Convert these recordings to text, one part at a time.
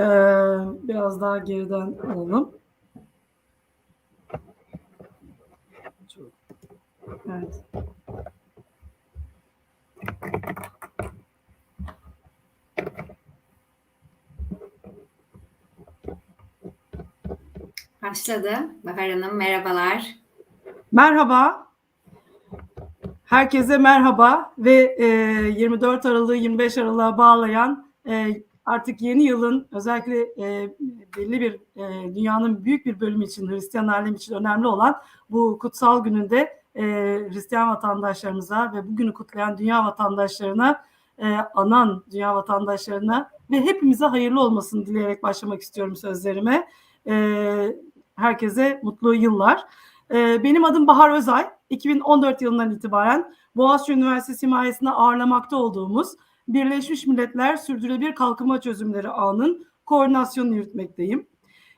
Ee, biraz daha geriden alalım. Evet. Başladı. Bahar Hanım merhabalar. Merhaba. Herkese merhaba ve e, 24 Aralık'ı 25 Aralık'a bağlayan e, artık yeni yılın özellikle e, belli bir e, dünyanın büyük bir bölümü için Hristiyan alem için önemli olan bu kutsal gününde e, Hristiyan vatandaşlarımıza ve bugünü kutlayan dünya vatandaşlarına e, anan dünya vatandaşlarına ve hepimize hayırlı olmasını dileyerek başlamak istiyorum sözlerime. E, herkese mutlu yıllar. Ee, benim adım Bahar Özay. 2014 yılından itibaren Boğaziçi Üniversitesi himayesinde ağırlamakta olduğumuz Birleşmiş Milletler Sürdürülebilir Kalkınma Çözümleri Ağı'nın koordinasyonunu yürütmekteyim.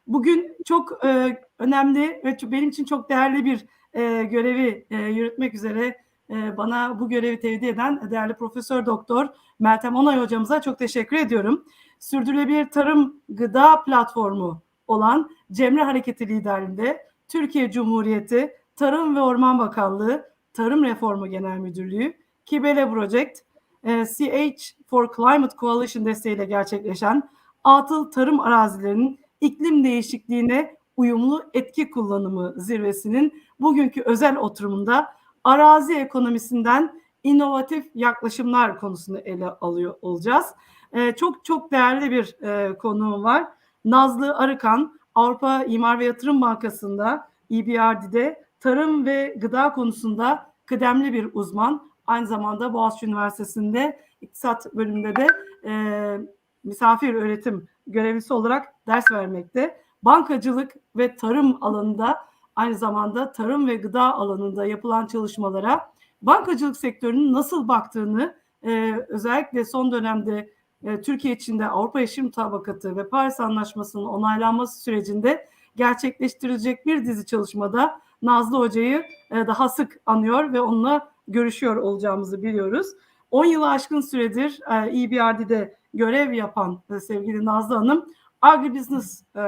Bugün çok e, önemli ve benim için çok değerli bir e, görevi e, yürütmek üzere e, bana bu görevi tevdi eden değerli Profesör Doktor Meltem Onay hocamıza çok teşekkür ediyorum. Sürdürülebilir Tarım Gıda Platformu olan Cemre Hareketi liderliğinde Türkiye Cumhuriyeti Tarım ve Orman Bakanlığı Tarım Reformu Genel Müdürlüğü, Kibele Project, e, CH for Climate Coalition desteğiyle gerçekleşen atıl tarım arazilerinin iklim değişikliğine uyumlu etki kullanımı zirvesinin bugünkü özel oturumunda arazi ekonomisinden inovatif yaklaşımlar konusunu ele alıyor olacağız. E, çok çok değerli bir e, konuğum var. Nazlı Arıkan, Avrupa İmar ve Yatırım Bankası'nda EBRD'de tarım ve gıda konusunda kıdemli bir uzman. Aynı zamanda Boğaziçi Üniversitesi'nde iktisat bölümünde de e, misafir öğretim görevlisi olarak ders vermekte. Bankacılık ve tarım alanında aynı zamanda tarım ve gıda alanında yapılan çalışmalara bankacılık sektörünün nasıl baktığını e, özellikle son dönemde e, Türkiye içinde Avrupa Yeşil Mutabakatı ve Paris Anlaşması'nın onaylanması sürecinde gerçekleştirilecek bir dizi çalışmada Nazlı Hoca'yı e, daha sık anıyor ve onunla görüşüyor olacağımızı biliyoruz. 10 yılı aşkın süredir e, EBRD'de görev yapan e, sevgili Nazlı Hanım agribusiness e,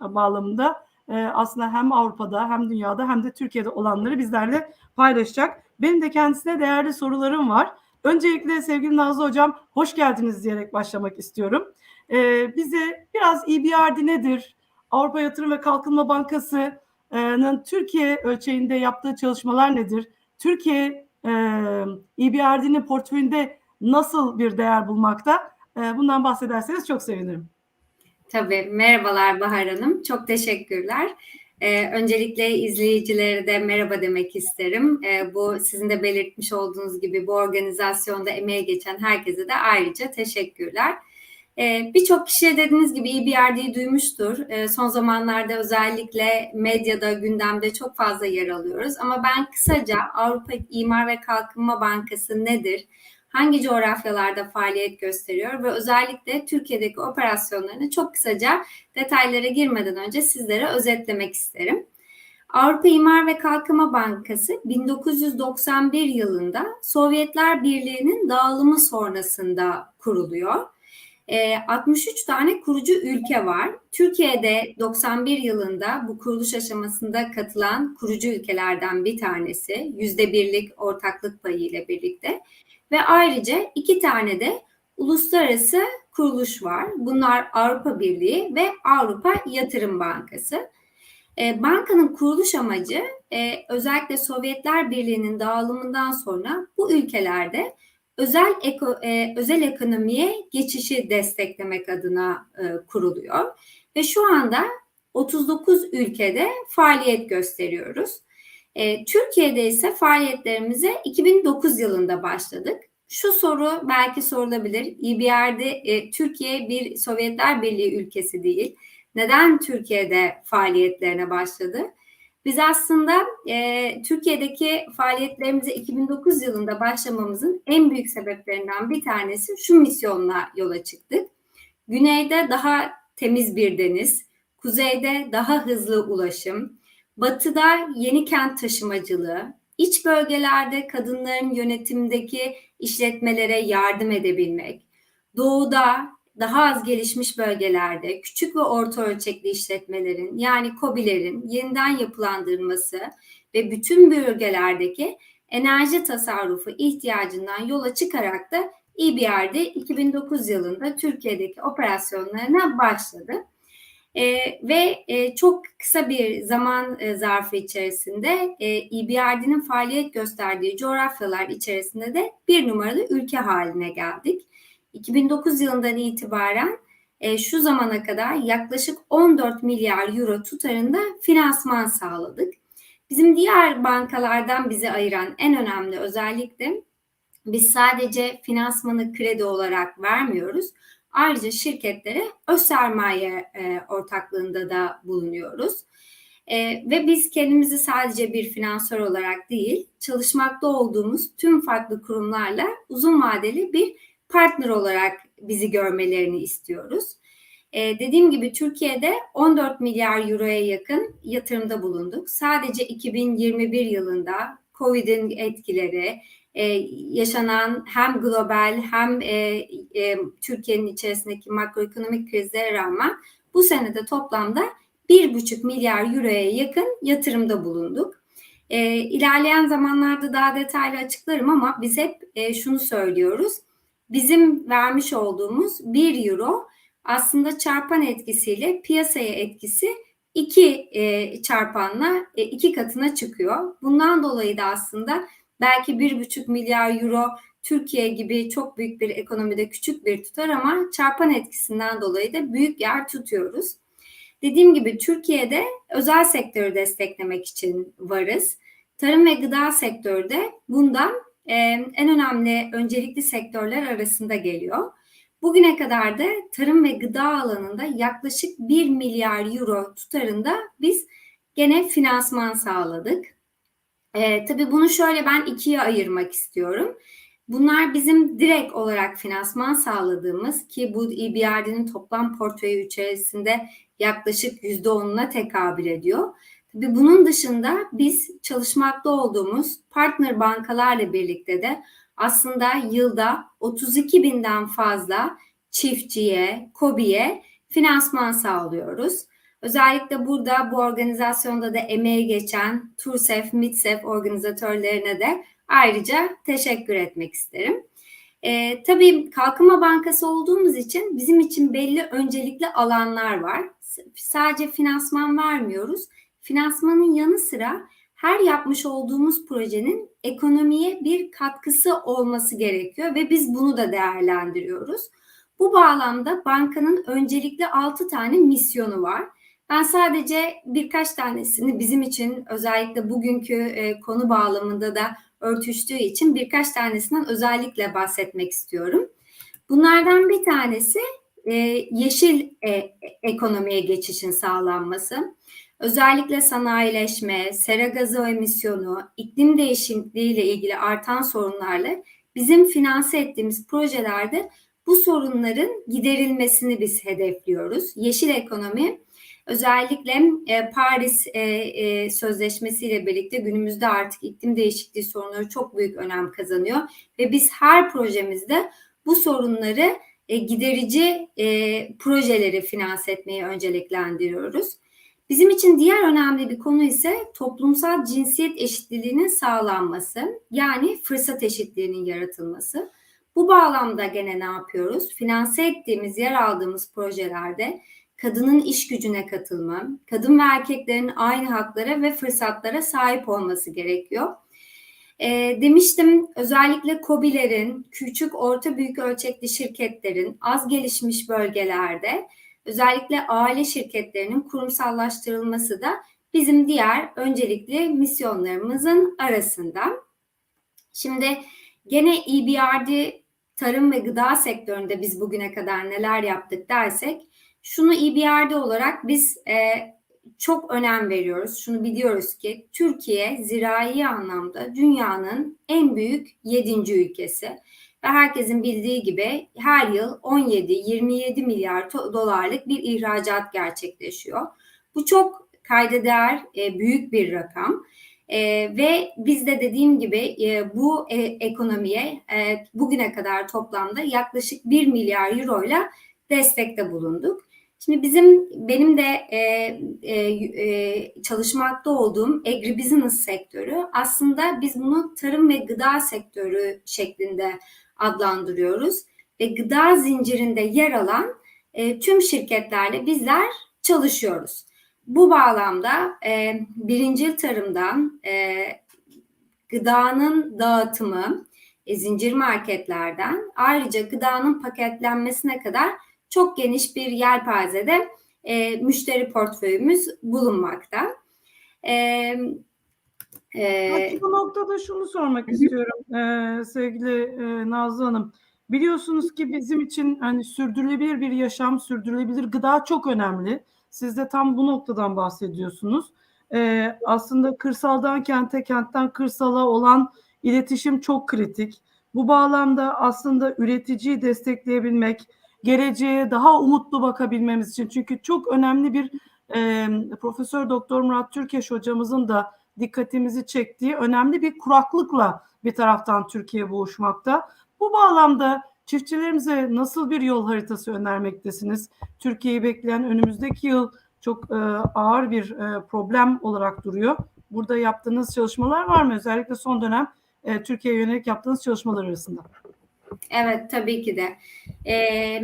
bağlamında e, aslında hem Avrupa'da hem dünyada hem de Türkiye'de olanları bizlerle paylaşacak. Benim de kendisine değerli sorularım var. Öncelikle sevgili Nazlı Hocam hoş geldiniz diyerek başlamak istiyorum. Ee, bize biraz EBRD nedir? Avrupa Yatırım ve Kalkınma Bankası'nın Türkiye ölçeğinde yaptığı çalışmalar nedir? Türkiye e, EBRD'nin portföyünde nasıl bir değer bulmakta? E, bundan bahsederseniz çok sevinirim. Tabii merhabalar Bahar Hanım. Çok teşekkürler. Ee, öncelikle izleyicilere de merhaba demek isterim. Ee, bu sizin de belirtmiş olduğunuz gibi bu organizasyonda emeği geçen herkese de ayrıca teşekkürler. Ee, Birçok kişi dediğiniz gibi EBRD'yi duymuştur. Ee, son zamanlarda özellikle medyada, gündemde çok fazla yer alıyoruz. Ama ben kısaca Avrupa İmar ve Kalkınma Bankası nedir? Hangi coğrafyalarda faaliyet gösteriyor ve özellikle Türkiye'deki operasyonlarını çok kısaca detaylara girmeden önce sizlere özetlemek isterim. Avrupa İmar ve Kalkınma Bankası 1991 yılında Sovyetler Birliği'nin dağılımı sonrasında kuruluyor. E, 63 tane kurucu ülke var. Türkiye'de 91 yılında bu kuruluş aşamasında katılan kurucu ülkelerden bir tanesi. %1'lik ortaklık payı ile birlikte. Ve ayrıca iki tane de uluslararası kuruluş var. Bunlar Avrupa Birliği ve Avrupa Yatırım Bankası. E, bankanın kuruluş amacı e, özellikle Sovyetler Birliği'nin dağılımından sonra bu ülkelerde özel eko, e, özel ekonomiye geçişi desteklemek adına e, kuruluyor ve şu anda 39 ülkede faaliyet gösteriyoruz. E, Türkiye'de ise faaliyetlerimize 2009 yılında başladık. Şu soru belki sorulabilir. EBRD e, Türkiye bir Sovyetler Birliği ülkesi değil. Neden Türkiye'de faaliyetlerine başladı? Biz aslında e, Türkiye'deki faaliyetlerimize 2009 yılında başlamamızın en büyük sebeplerinden bir tanesi şu misyonla yola çıktık. Güneyde daha temiz bir deniz, kuzeyde daha hızlı ulaşım, batıda yeni kent taşımacılığı, iç bölgelerde kadınların yönetimdeki işletmelere yardım edebilmek, doğuda daha az gelişmiş bölgelerde küçük ve orta ölçekli işletmelerin yani KOBİ'lerin yeniden yapılandırılması ve bütün bölgelerdeki enerji tasarrufu ihtiyacından yola çıkarak da EBRD 2009 yılında Türkiye'deki operasyonlarına başladı. E, ve e, çok kısa bir zaman e, zarfı içerisinde e, EBRD'nin faaliyet gösterdiği coğrafyalar içerisinde de bir numaralı ülke haline geldik. 2009 yılından itibaren e, şu zamana kadar yaklaşık 14 milyar euro tutarında finansman sağladık. Bizim diğer bankalardan bizi ayıran en önemli özellik de biz sadece finansmanı kredi olarak vermiyoruz. Ayrıca şirketlere öz sermaye e, ortaklığında da bulunuyoruz. E, ve biz kendimizi sadece bir finansör olarak değil, çalışmakta olduğumuz tüm farklı kurumlarla uzun vadeli bir partner olarak bizi görmelerini istiyoruz. E, dediğim gibi Türkiye'de 14 milyar euroya yakın yatırımda bulunduk. Sadece 2021 yılında Covid'in etkileri, e, yaşanan hem global hem e, e, Türkiye'nin içerisindeki makroekonomik krizlere rağmen bu senede toplamda 1,5 milyar euroya yakın yatırımda bulunduk. E, ilerleyen zamanlarda daha detaylı açıklarım ama biz hep e, şunu söylüyoruz. Bizim vermiş olduğumuz 1 euro aslında çarpan etkisiyle piyasaya etkisi iki e, çarpanla e, iki katına çıkıyor. Bundan dolayı da aslında belki bir buçuk milyar euro Türkiye gibi çok büyük bir ekonomide küçük bir tutar ama çarpan etkisinden dolayı da büyük yer tutuyoruz. Dediğim gibi Türkiye'de özel sektörü desteklemek için varız. Tarım ve gıda sektörü de bundan e, en önemli öncelikli sektörler arasında geliyor. Bugüne kadar da tarım ve gıda alanında yaklaşık 1 milyar euro tutarında biz gene finansman sağladık. Ee, tabii bunu şöyle ben ikiye ayırmak istiyorum. Bunlar bizim direkt olarak finansman sağladığımız ki bu EBRD'nin toplam portföyü içerisinde yaklaşık %10'una tekabül ediyor. Bunun dışında biz çalışmakta olduğumuz partner bankalarla birlikte de aslında yılda 32 binden fazla çiftçiye, kobiye finansman sağlıyoruz. Özellikle burada bu organizasyonda da emeği geçen TURSEF, MITSEF organizatörlerine de ayrıca teşekkür etmek isterim. Ee, tabii Kalkınma Bankası olduğumuz için bizim için belli öncelikli alanlar var. Sadece finansman vermiyoruz. Finansmanın yanı sıra her yapmış olduğumuz projenin ekonomiye bir katkısı olması gerekiyor ve biz bunu da değerlendiriyoruz. Bu bağlamda bankanın öncelikli 6 tane misyonu var. Ben sadece birkaç tanesini bizim için özellikle bugünkü e, konu bağlamında da örtüştüğü için birkaç tanesinden özellikle bahsetmek istiyorum. Bunlardan bir tanesi e, yeşil e, ekonomiye geçişin sağlanması. Özellikle sanayileşme, sera gazı emisyonu, iklim değişikliği ile ilgili artan sorunlarla bizim finanse ettiğimiz projelerde bu sorunların giderilmesini biz hedefliyoruz. Yeşil ekonomi özellikle e, Paris e, e, Sözleşmesi ile birlikte günümüzde artık iklim değişikliği sorunları çok büyük önem kazanıyor ve biz her projemizde bu sorunları giderici projeleri finanse etmeyi önceliklendiriyoruz. Bizim için diğer önemli bir konu ise toplumsal cinsiyet eşitliğinin sağlanması yani fırsat eşitliğinin yaratılması. Bu bağlamda gene ne yapıyoruz? Finanse ettiğimiz, yer aldığımız projelerde kadının iş gücüne katılma, kadın ve erkeklerin aynı haklara ve fırsatlara sahip olması gerekiyor. E, demiştim özellikle COBİ'lerin, küçük orta büyük ölçekli şirketlerin az gelişmiş bölgelerde özellikle aile şirketlerinin kurumsallaştırılması da bizim diğer öncelikli misyonlarımızın arasında. Şimdi gene EBRD tarım ve gıda sektöründe biz bugüne kadar neler yaptık dersek şunu EBRD olarak biz e, çok önem veriyoruz. Şunu biliyoruz ki Türkiye zirai anlamda dünyanın en büyük yedinci ülkesi ve herkesin bildiği gibi her yıl 17-27 milyar dolarlık bir ihracat gerçekleşiyor. Bu çok kayda değer e, büyük bir rakam. E, ve biz de dediğim gibi e, bu e, ekonomiye e, bugüne kadar toplamda yaklaşık 1 milyar euro ile destekte bulunduk. Şimdi bizim benim de e, e, e, çalışmakta olduğum agribusiness sektörü aslında biz bunu tarım ve gıda sektörü şeklinde adlandırıyoruz ve gıda zincirinde yer alan e, tüm şirketlerle bizler çalışıyoruz. Bu bağlamda e, birincil tarımdan e, gıdanın dağıtımı, e, zincir marketlerden ayrıca gıdanın paketlenmesine kadar çok geniş bir yelpazede e, müşteri portföyümüz bulunmakta. E, e, Belki bu noktada şunu sormak istiyorum e, sevgili e, Nazlı Hanım. Biliyorsunuz ki bizim için hani sürdürülebilir bir yaşam, sürdürülebilir gıda çok önemli. Siz de tam bu noktadan bahsediyorsunuz. E, aslında kırsaldan kente, kentten kırsala olan iletişim çok kritik. Bu bağlamda aslında üreticiyi destekleyebilmek, geleceğe daha umutlu bakabilmemiz için çünkü çok önemli bir e, Profesör Doktor Murat Türkeş hocamızın da dikkatimizi çektiği önemli bir kuraklıkla bir taraftan Türkiye boğuşmakta. Bu bağlamda çiftçilerimize nasıl bir yol haritası önermektesiniz? Türkiye'yi bekleyen önümüzdeki yıl çok e, ağır bir e, problem olarak duruyor. Burada yaptığınız çalışmalar var mı? Özellikle son dönem e, Türkiye'ye yönelik yaptığınız çalışmalar arasında. Evet tabii ki de. Ee,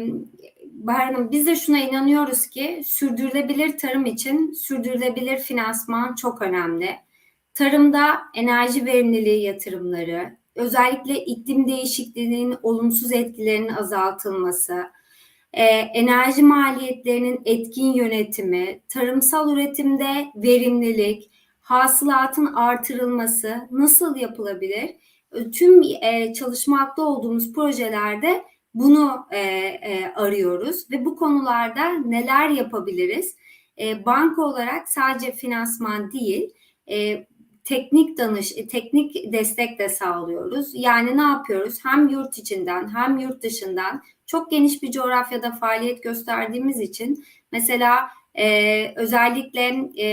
Bahar Hanım biz de şuna inanıyoruz ki sürdürülebilir tarım için sürdürülebilir finansman çok önemli. Tarımda enerji verimliliği yatırımları, özellikle iklim değişikliğinin olumsuz etkilerinin azaltılması, e, enerji maliyetlerinin etkin yönetimi, tarımsal üretimde verimlilik, hasılatın artırılması nasıl yapılabilir? Tüm e, çalışmakta olduğumuz projelerde bunu e, e, arıyoruz ve bu konularda neler yapabiliriz? E, banka olarak sadece finansman değil, e, teknik danış, e, teknik destek de sağlıyoruz. Yani ne yapıyoruz? Hem yurt içinden hem yurt dışından çok geniş bir coğrafyada faaliyet gösterdiğimiz için mesela e, özellikle e,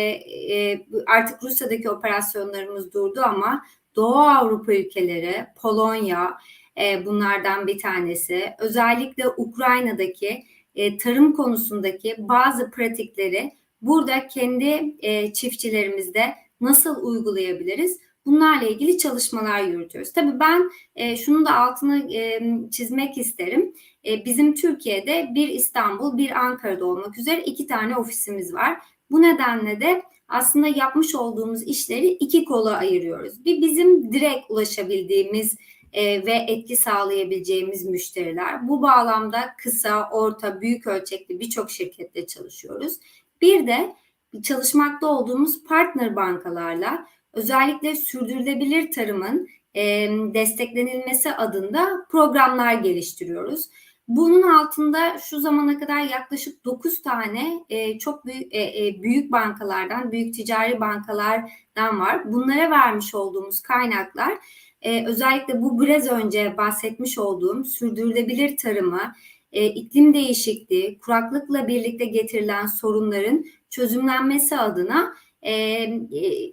e, artık Rusya'daki operasyonlarımız durdu ama Doğu Avrupa ülkeleri, Polonya e, bunlardan bir tanesi. Özellikle Ukrayna'daki e, tarım konusundaki bazı pratikleri burada kendi e, çiftçilerimizde nasıl uygulayabiliriz? Bunlarla ilgili çalışmalar yürütüyoruz. Tabii ben e, şunu da altını e, çizmek isterim. E, bizim Türkiye'de bir İstanbul, bir Ankara'da olmak üzere iki tane ofisimiz var. Bu nedenle de aslında yapmış olduğumuz işleri iki kola ayırıyoruz. Bir bizim direkt ulaşabildiğimiz e, ve etki sağlayabileceğimiz müşteriler. Bu bağlamda kısa, orta, büyük ölçekli birçok şirkette çalışıyoruz. Bir de çalışmakta olduğumuz partner bankalarla özellikle sürdürülebilir tarımın e, desteklenilmesi adında programlar geliştiriyoruz. Bunun altında şu zamana kadar yaklaşık 9 tane e, çok büyük, e, e, büyük bankalardan, büyük ticari bankalardan var. Bunlara vermiş olduğumuz kaynaklar e, özellikle bu biraz önce bahsetmiş olduğum sürdürülebilir tarımı, e, iklim değişikliği, kuraklıkla birlikte getirilen sorunların çözümlenmesi adına e, e,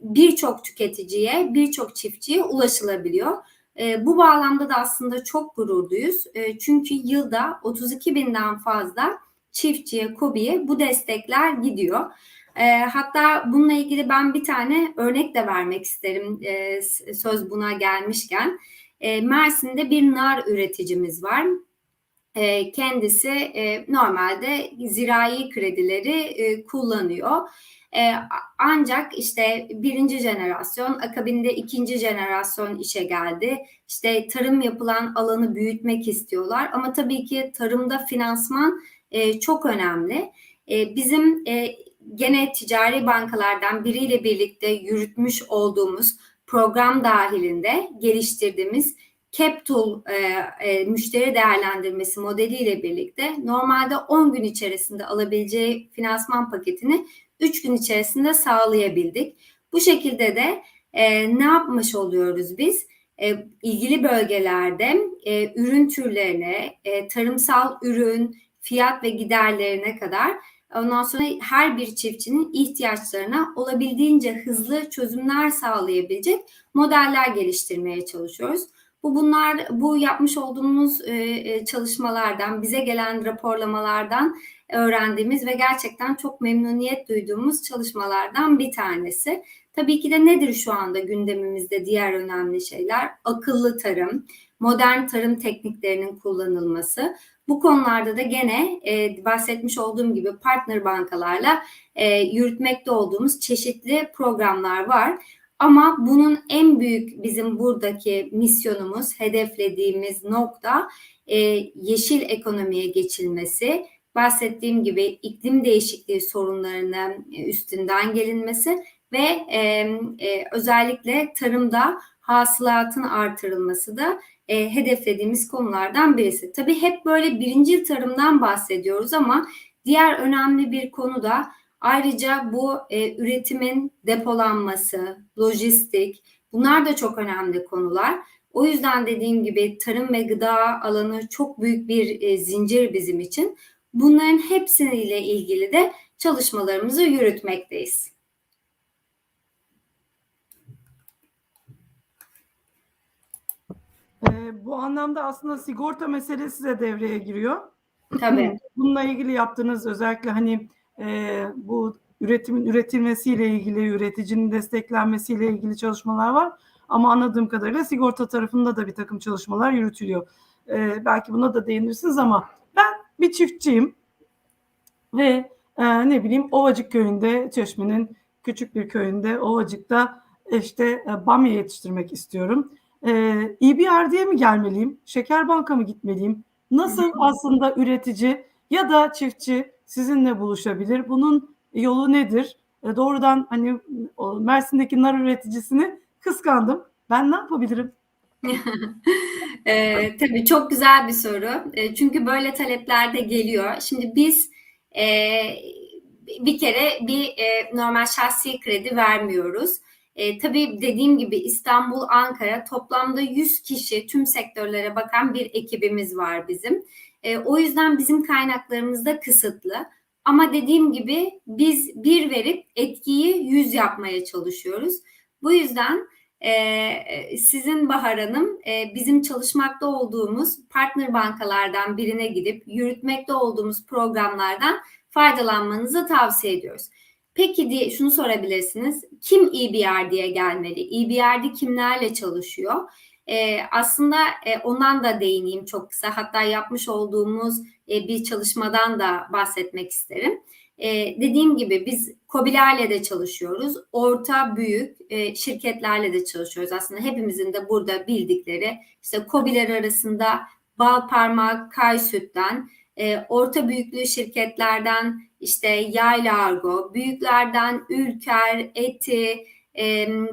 birçok tüketiciye, birçok çiftçiye ulaşılabiliyor. E, bu bağlamda da aslında çok gururluyuz. E, çünkü yılda 32 binden fazla çiftçiye, kobiye bu destekler gidiyor. E, hatta bununla ilgili ben bir tane örnek de vermek isterim e, söz buna gelmişken. E, Mersin'de bir nar üreticimiz var. E, kendisi e, normalde zirai kredileri e, kullanıyor. Ancak işte birinci jenerasyon, akabinde ikinci jenerasyon işe geldi. İşte tarım yapılan alanı büyütmek istiyorlar. Ama tabii ki tarımda finansman çok önemli. Bizim gene ticari bankalardan biriyle birlikte yürütmüş olduğumuz program dahilinde geliştirdiğimiz CapTool e, e, müşteri değerlendirmesi modeliyle birlikte normalde 10 gün içerisinde alabileceği finansman paketini 3 gün içerisinde sağlayabildik. Bu şekilde de e, ne yapmış oluyoruz biz? E, ilgili bölgelerde e, ürün türlerine, e, tarımsal ürün, fiyat ve giderlerine kadar ondan sonra her bir çiftçinin ihtiyaçlarına olabildiğince hızlı çözümler sağlayabilecek modeller geliştirmeye çalışıyoruz. Bu bunlar bu yapmış olduğumuz e, e, çalışmalardan, bize gelen raporlamalardan öğrendiğimiz ve gerçekten çok memnuniyet duyduğumuz çalışmalardan bir tanesi. Tabii ki de nedir şu anda gündemimizde diğer önemli şeyler? Akıllı tarım, modern tarım tekniklerinin kullanılması. Bu konularda da gene e, bahsetmiş olduğum gibi partner bankalarla e, yürütmekte olduğumuz çeşitli programlar var. Ama bunun en büyük bizim buradaki misyonumuz, hedeflediğimiz nokta e, yeşil ekonomiye geçilmesi. Bahsettiğim gibi iklim değişikliği sorunlarına e, üstünden gelinmesi ve e, e, özellikle tarımda hasılatın artırılması da e, hedeflediğimiz konulardan birisi. Tabii hep böyle birinci tarımdan bahsediyoruz ama diğer önemli bir konu da ayrıca bu e, üretimin depolanması, lojistik bunlar da çok önemli konular. O yüzden dediğim gibi tarım ve gıda alanı çok büyük bir e, zincir bizim için. Bunların hepsiyle ilgili de çalışmalarımızı yürütmekteyiz. Ee, bu anlamda aslında sigorta meselesi de devreye giriyor. Tabii. Bununla ilgili yaptığınız özellikle hani e, bu üretimin üretilmesiyle ilgili, üreticinin desteklenmesiyle ilgili çalışmalar var. Ama anladığım kadarıyla sigorta tarafında da bir takım çalışmalar yürütülüyor. Ee, belki buna da değinirsiniz ama ben bir çiftçiyim ve e, ne bileyim Ovacık köyünde, Çeşme'nin küçük bir köyünde Ovacık'ta işte e, bamya yetiştirmek istiyorum. E, EBRD'ye mi gelmeliyim? Şeker Bank'a mı gitmeliyim? Nasıl aslında üretici ya da çiftçi sizinle buluşabilir? Bunun yolu nedir? E, doğrudan hani o Mersin'deki nar üreticisini kıskandım. Ben ne yapabilirim? e, tabii çok güzel bir soru. E, çünkü böyle talepler de geliyor. Şimdi biz e, bir kere bir e, normal şahsi kredi vermiyoruz. E, tabii dediğim gibi İstanbul, Ankara toplamda 100 kişi tüm sektörlere bakan bir ekibimiz var bizim. E, o yüzden bizim kaynaklarımız da kısıtlı. Ama dediğim gibi biz bir verip etkiyi yüz yapmaya çalışıyoruz. Bu yüzden e, sizin Bahar Hanım e, bizim çalışmakta olduğumuz partner bankalardan birine gidip yürütmekte olduğumuz programlardan faydalanmanızı tavsiye ediyoruz. Peki diye şunu sorabilirsiniz. Kim EBRD'ye gelmeli? EBRD kimlerle çalışıyor? Ee, aslında e, ondan da değineyim çok kısa. Hatta yapmış olduğumuz e, bir çalışmadan da bahsetmek isterim. E, dediğim gibi biz COBİ'lerle de çalışıyoruz. Orta, büyük e, şirketlerle de çalışıyoruz. Aslında hepimizin de burada bildikleri işte COBİ'ler arasında bal parmak, kay sütten, e, orta büyüklüğü şirketlerden işte Yayla Argo, büyüklerden Ülker, Eti, e,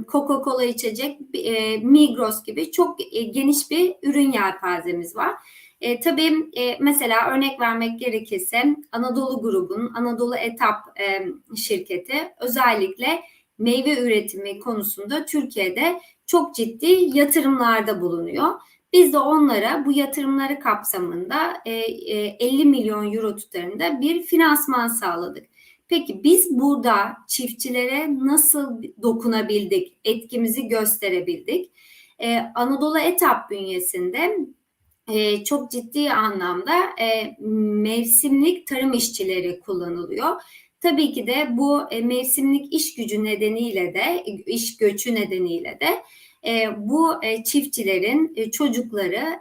Coca-Cola içecek, e, Migros gibi çok e, geniş bir ürün yelpazemiz var. E, tabii e, mesela örnek vermek gerekirse Anadolu grubunun Anadolu Etap e, şirketi özellikle meyve üretimi konusunda Türkiye'de çok ciddi yatırımlarda bulunuyor. Biz de onlara bu yatırımları kapsamında e, e, 50 milyon euro tutarında bir finansman sağladık. Peki biz burada çiftçilere nasıl dokunabildik, etkimizi gösterebildik? Ee, Anadolu Etap bünyesinde e, çok ciddi anlamda e, mevsimlik tarım işçileri kullanılıyor. Tabii ki de bu e, mevsimlik iş gücü nedeniyle de, iş göçü nedeniyle de e, bu e, çiftçilerin e, çocukları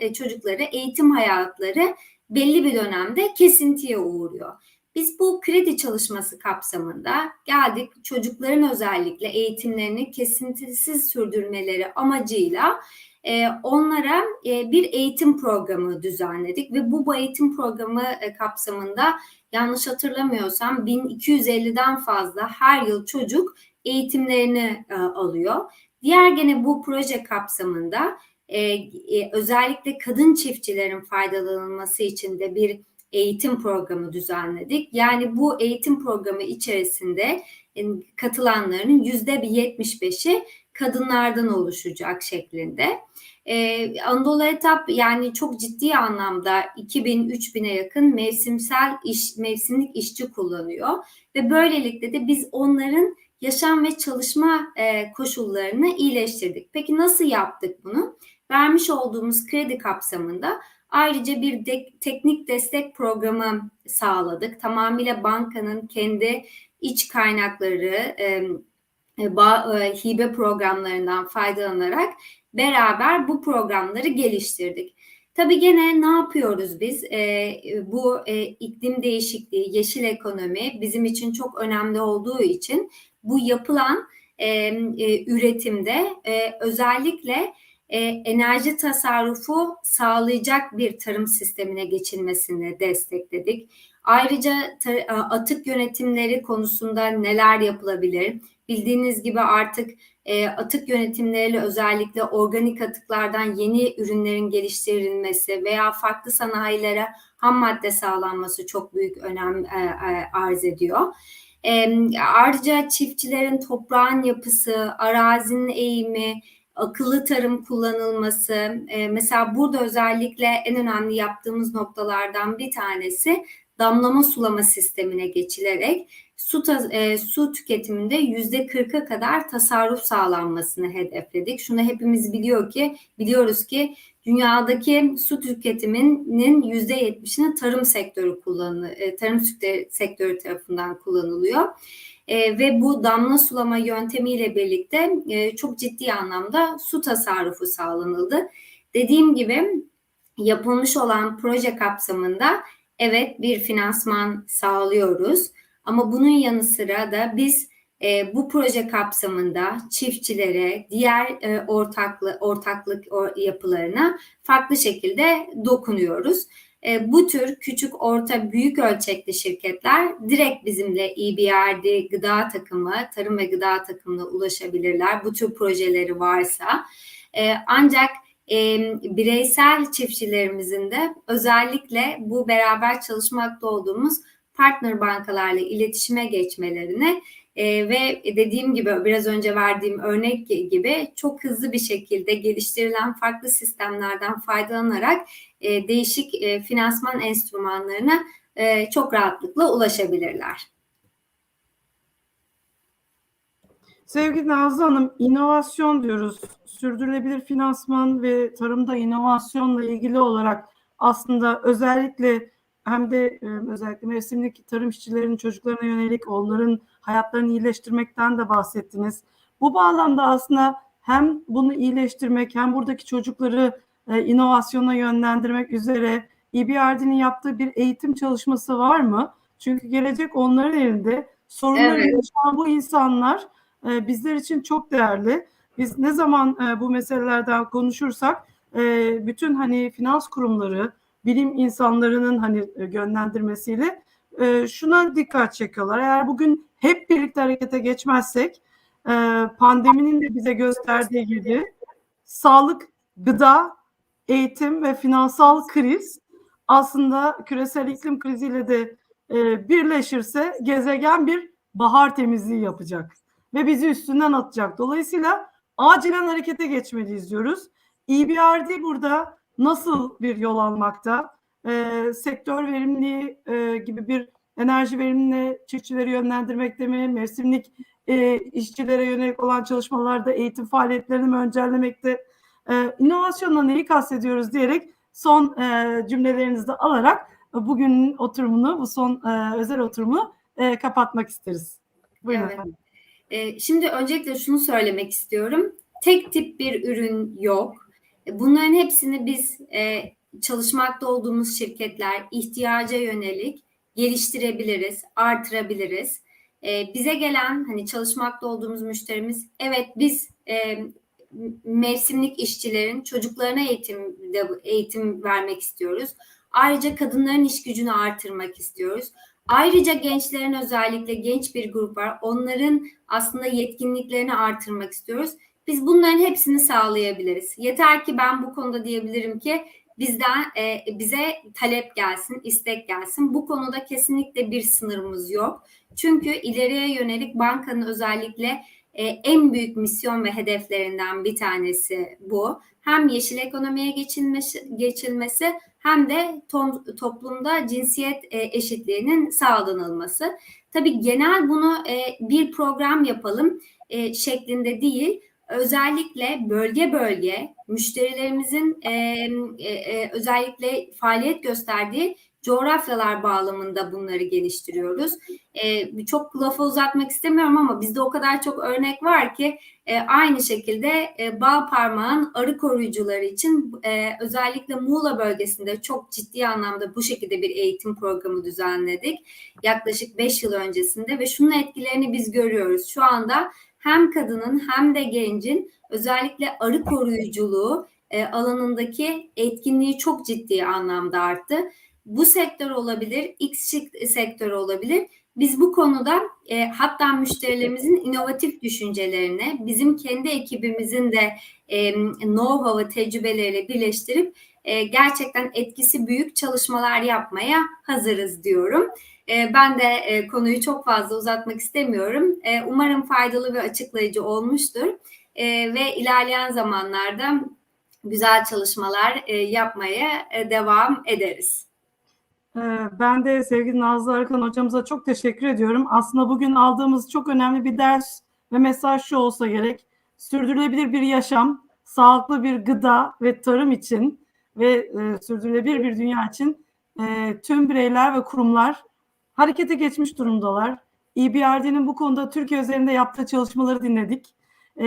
e, çocukları eğitim hayatları belli bir dönemde kesintiye uğruyor. Biz bu kredi çalışması kapsamında geldik çocukların özellikle eğitimlerini kesintisiz sürdürmeleri amacıyla e, onlara e, bir eğitim programı düzenledik ve bu, eğitim programı e, kapsamında yanlış hatırlamıyorsam 1250'den fazla her yıl çocuk eğitimlerini alıyor. Diğer gene bu proje kapsamında özellikle kadın çiftçilerin faydalanılması için de bir eğitim programı düzenledik. Yani bu eğitim programı içerisinde katılanların yüzde 75'i kadınlardan oluşacak şeklinde. Ee, Anadolu Etap yani çok ciddi anlamda 2000-3000'e yakın mevsimsel iş, mevsimlik işçi kullanıyor ve böylelikle de biz onların yaşam ve çalışma e, koşullarını iyileştirdik. Peki nasıl yaptık bunu? Vermiş olduğumuz kredi kapsamında ayrıca bir de, teknik destek programı sağladık. Tamamıyla bankanın kendi iç kaynakları, e, ba, e, hibe programlarından faydalanarak beraber bu programları geliştirdik. Tabii gene ne yapıyoruz biz? E, bu e, iklim değişikliği, yeşil ekonomi bizim için çok önemli olduğu için bu yapılan e, e, üretimde e, özellikle e, enerji tasarrufu sağlayacak bir tarım sistemine geçilmesini destekledik. Ayrıca atık yönetimleri konusunda neler yapılabilir? Bildiğiniz gibi artık e, atık yönetimleriyle özellikle organik atıklardan yeni ürünlerin geliştirilmesi veya farklı sanayilere ham madde sağlanması çok büyük önem e, e, arz ediyor. E, ayrıca çiftçilerin toprağın yapısı, arazinin eğimi, akıllı tarım kullanılması, e, mesela burada özellikle en önemli yaptığımız noktalardan bir tanesi damlama sulama sistemine geçilerek su, e, su tüketiminde yüzde 40'a kadar tasarruf sağlanmasını hedefledik. Şunu hepimiz biliyor ki biliyoruz ki dünyadaki su tüketiminin yüzde 70'ini tarım sektörü kullanı, e, tarım sektörü tarafından kullanılıyor. E, ve bu damla sulama yöntemiyle birlikte e, çok ciddi anlamda su tasarrufu sağlanıldı. Dediğim gibi yapılmış olan proje kapsamında evet bir finansman sağlıyoruz. Ama bunun yanı sıra da biz e, bu proje kapsamında çiftçilere, diğer e, ortaklı, ortaklık yapılarına farklı şekilde dokunuyoruz. E, bu tür küçük, orta, büyük ölçekli şirketler direkt bizimle EBRD gıda takımı, tarım ve gıda takımına ulaşabilirler. Bu tür projeleri varsa. E, ancak e, bireysel çiftçilerimizin de özellikle bu beraber çalışmakta olduğumuz partner bankalarla iletişime geçmelerini e, ve dediğim gibi biraz önce verdiğim örnek gibi çok hızlı bir şekilde geliştirilen farklı sistemlerden faydalanarak e, değişik e, finansman enstrümanlarına e, çok rahatlıkla ulaşabilirler. Sevgili Nazlı Hanım, inovasyon diyoruz. Sürdürülebilir finansman ve tarımda inovasyonla ilgili olarak aslında özellikle hem de e, özellikle mevsimlik tarım işçilerinin çocuklarına yönelik onların hayatlarını iyileştirmekten de bahsettiniz. Bu bağlamda aslında hem bunu iyileştirmek hem buradaki çocukları e, inovasyona yönlendirmek üzere EBRD'nin yaptığı bir eğitim çalışması var mı? Çünkü gelecek onların elinde. Sorunları evet. yaşayan bu insanlar e, bizler için çok değerli. Biz ne zaman e, bu meselelerden konuşursak e, bütün hani finans kurumları, bilim insanlarının hani e, yönlendirmesiyle e, şuna dikkat çekiyorlar. Eğer bugün hep birlikte harekete geçmezsek e, pandeminin de bize gösterdiği gibi sağlık, gıda, eğitim ve finansal kriz aslında küresel iklim kriziyle de e, birleşirse gezegen bir bahar temizliği yapacak ve bizi üstünden atacak. Dolayısıyla acilen harekete geçmeliyiz diyoruz. EBRD burada nasıl bir yol almakta? E, sektör verimliliği e, gibi bir enerji verimli çiftçileri yönlendirmekte mi? Mevsimlik e, işçilere yönelik olan çalışmalarda eğitim faaliyetlerini mi öncellemekte? E, inovasyonla neyi kastediyoruz diyerek son e, cümlelerinizi de alarak bugünün oturumunu, bu son e, özel oturumu e, kapatmak isteriz. Buyurun evet. efendim. E, şimdi öncelikle şunu söylemek istiyorum. Tek tip bir ürün yok. Bunların hepsini biz e, çalışmakta olduğumuz şirketler ihtiyaca yönelik geliştirebiliriz, artırabiliriz. E, bize gelen hani çalışmakta olduğumuz müşterimiz evet biz e, mevsimlik işçilerin çocuklarına eğitim eğitim vermek istiyoruz. Ayrıca kadınların iş gücünü artırmak istiyoruz. Ayrıca gençlerin özellikle genç bir grup var. Onların aslında yetkinliklerini artırmak istiyoruz. Biz bunların hepsini sağlayabiliriz. Yeter ki ben bu konuda diyebilirim ki bizden e, bize talep gelsin, istek gelsin. Bu konuda kesinlikle bir sınırımız yok. Çünkü ileriye yönelik bankanın özellikle e, en büyük misyon ve hedeflerinden bir tanesi bu. Hem yeşil ekonomiye geçilmesi, geçilmesi hem de to- toplumda cinsiyet e, eşitliğinin sağlanılması. Tabii genel bunu e, bir program yapalım e, şeklinde değil, özellikle bölge bölge müşterilerimizin e, e, özellikle faaliyet gösterdiği coğrafyalar bağlamında bunları geliştiriyoruz. E, çok lafı uzatmak istemiyorum ama bizde o kadar çok örnek var ki e, aynı şekilde e, bal parmağın arı koruyucuları için e, özellikle Muğla bölgesinde çok ciddi anlamda bu şekilde bir eğitim programı düzenledik. Yaklaşık 5 yıl öncesinde ve şunun etkilerini biz görüyoruz. Şu anda hem kadının hem de gencin özellikle arı koruyuculuğu e, alanındaki etkinliği çok ciddi anlamda arttı. Bu sektör olabilir, X sektör olabilir. Biz bu konuda e, hatta müşterilerimizin inovatif düşüncelerini bizim kendi ekibimizin de e, know-how'ı tecrübeleriyle birleştirip e, gerçekten etkisi büyük çalışmalar yapmaya hazırız diyorum. E, ben de e, konuyu çok fazla uzatmak istemiyorum. E, umarım faydalı ve açıklayıcı olmuştur. E, ve ilerleyen zamanlarda güzel çalışmalar e, yapmaya e, devam ederiz. Ee, Ben de sevgili Nazlı Arıkan hocamıza çok teşekkür ediyorum. Aslında bugün aldığımız çok önemli bir ders ve mesaj şu olsa gerek. Sürdürülebilir bir yaşam, sağlıklı bir gıda ve tarım için ve sürdürülebilir bir dünya için tüm bireyler ve kurumlar harekete geçmiş durumdalar. EBRD'nin bu konuda Türkiye üzerinde yaptığı çalışmaları dinledik. E,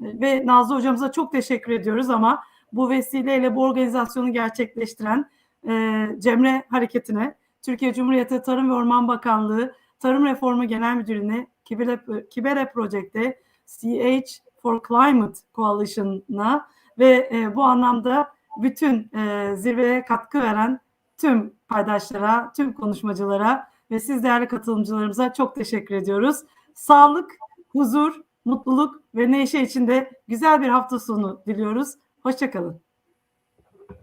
ve Nazlı hocamıza çok teşekkür ediyoruz ama bu vesileyle bu organizasyonu gerçekleştiren e, Cemre Hareketi'ne, Türkiye Cumhuriyeti Tarım ve Orman Bakanlığı Tarım Reformu Genel Müdürü'ne, Kibere, Kibere Project'te CH for Climate Coalition'ına ve e, bu anlamda bütün e, zirveye katkı veren tüm paydaşlara, tüm konuşmacılara ve siz değerli katılımcılarımıza çok teşekkür ediyoruz. Sağlık, huzur, mutluluk ve neşe içinde güzel bir hafta sonu diliyoruz. Hoşçakalın.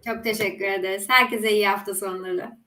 Çok teşekkür ederiz. Herkese iyi hafta sonları.